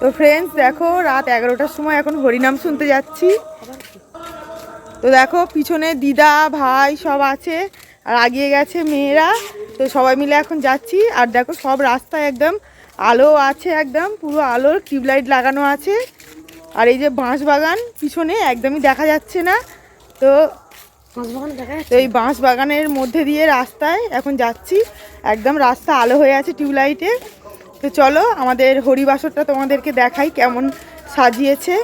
তো ফ্রেন্ডস দেখো রাত এগারোটার সময় এখন হরিনাম শুনতে যাচ্ছি। তো দেখো পিছনে দিদা ভাই সব আছে আর আগিয়ে গেছে মেয়েরা। তো সবাই মিলে এখন যাচ্ছি আর দেখো সব রাস্তায় একদম আলো আছে একদম পুরো আলোর টিউবলাইট লাগানো আছে। আর এই যে বাঁশ বাগান পিছনে একদমই দেখা যাচ্ছে না। তো তো এই বাঁশ বাগানের মধ্যে দিয়ে রাস্তায় এখন যাচ্ছি। একদম রাস্তা আলো হয়ে আছে টিউবলাইটে। তো চলো আমাদের হরিবাসরটা তোমাদেরকে দেখাই কেমন সাজিয়েছে।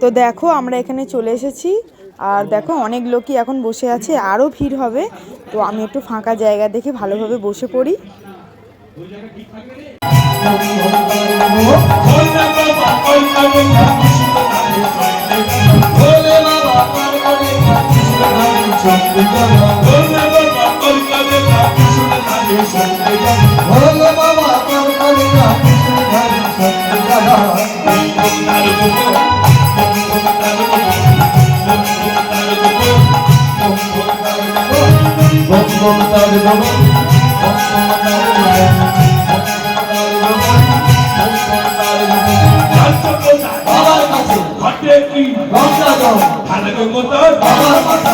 তো দেখো আমরা এখানে চলে এসেছি। আর দেখো, অনেক লোকই এখন বসে আছে, আরও ভিড় হবে। তো আমি একটু ফাঁকা জায়গা দেখে ভালোভাবে বসে পড়ি। ভোলে বম বম তার বম বম বম তার বাবার কাছে গঙ্গা জল বাবার কথা আমাদের কৃষ্ণ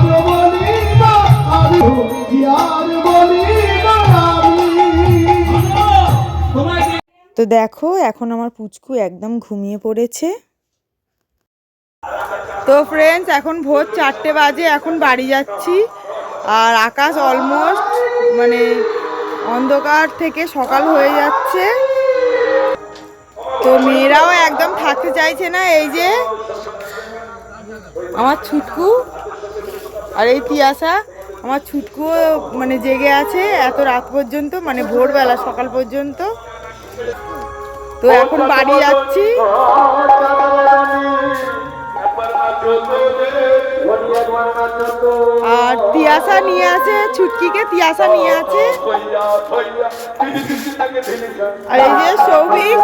তো দেখো, এখন আমার পুচকু একদম ঘুমিয়ে পড়েছে। তো ফ্রেন্ডস এখন ভোর চারটে বাজে, এখন বাড়ি যাচ্ছি। আর আকাশ অলমোস্ট মানে অন্ধকার থেকে সকাল হয়ে যাচ্ছে। তো মেয়েরাও একদম থাকতে চাইছে না, এই যে আমার ছুটকু আর এই তিয়াসা আমার ছুটকু মানে জেগে আছে এত রাত পর্যন্ত মানে ভোরবেলা সকাল পর্যন্ত। তো এখন বাড়ি যাচ্ছি। আর তিয়াসা নিয়ে আছে, ছুটকিকে তিয়াসা নিয়ে আছে। আর এই যে সৌভিক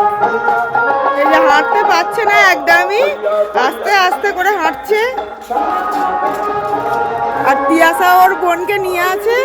এই যে হাঁটতে পারছে না একদমই, আস্তে আস্তে করে হাঁটছে। আর তিয়াসা ওর বোনকে নিয়ে আছে।